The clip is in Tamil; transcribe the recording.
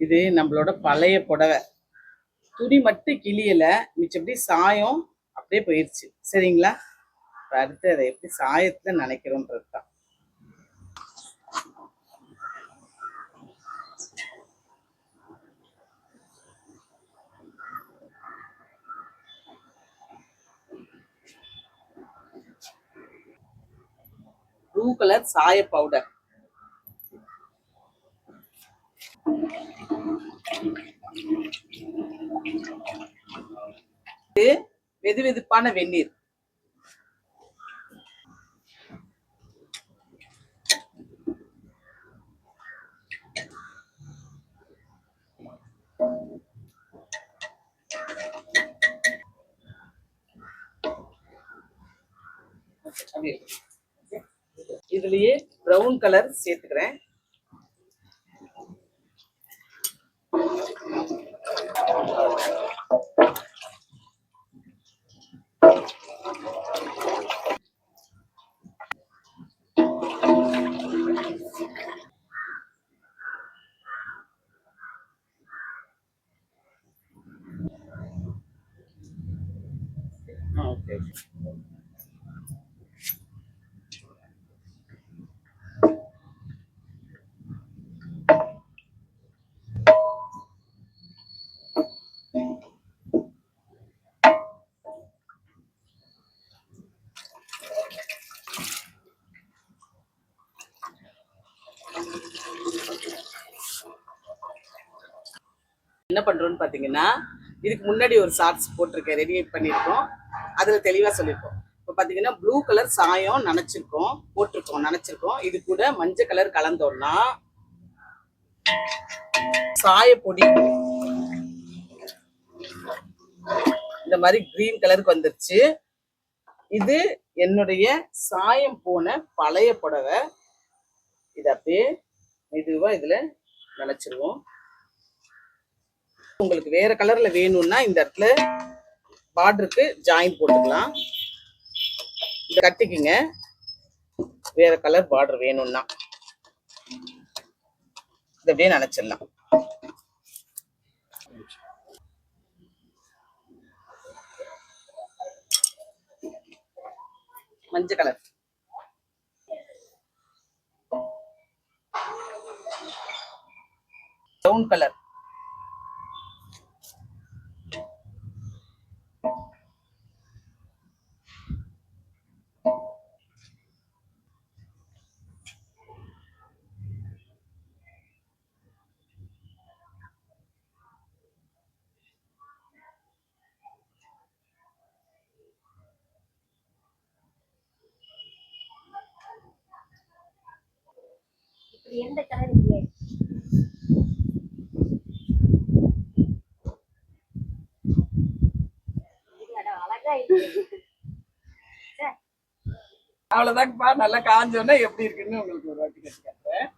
இது நம்மளோட பழைய புடவை. துணி மட்டும் கிளியலை மிச்சப்படி சாயம் அப்படியே போயிடுச்சு சரிங்களா? இப்போ அடுத்து அதை எப்படி சாயத்துல நினைக்கிறோன்றது தான். ப்ளூ கலர் சாய பவுடர் வெது வெதுப்பான வெந்நீர். இதுலயே பிரவுன் கலர் சேர்த்துக்கிறேன். என்ன பண்றோம்னு பாத்தீங்கன்னா இதுக்கு முன்னாடி ஒரு ஷார்ட்ஸ் போட்டிருக்கேன். ரெடி பண்ணியிருக்கோம். அதுல தெளிவா சொல்லியிருக்கோம். இப்போ பாத்தீங்கன்னா ப்ளூ கலர் சாயம் நினச்சிருக்கோம் போட்டிருக்கோம் நினச்சிருக்கோம். இது கூட மஞ்சள் கலர் கலந்தோம்னா சாய பொடி. இந்த மாதிரி கிரீன் கலருக்கு வந்துருச்சு. இது என்னுடைய சாயம் போன பழைய புடவை. இதை அப்படியே மெதுவா இதுல நினைச்சிருவோம். உங்களுக்கு வேற கலர்ல வேணும்னா இந்த இடத்துல பார்டருக்கு ஜாயின் போட்டுக்கலாம். இதை கட்டிக்குங்க. வேற கலர் பார்டர் வேணும்னா. இதை அப்படியே நினைச்சிடலாம். மஞ்சள் கலர் ப்ரௌன் கலர் எந்த கலர் ச்சே, அவ்வளவுதான்ப்பா நல்லா காஞ்சோன்னா எப்படி இருக்குன்னு உங்களுக்கு ஒரு வாட்டி கட்டி காட்டுறேன்.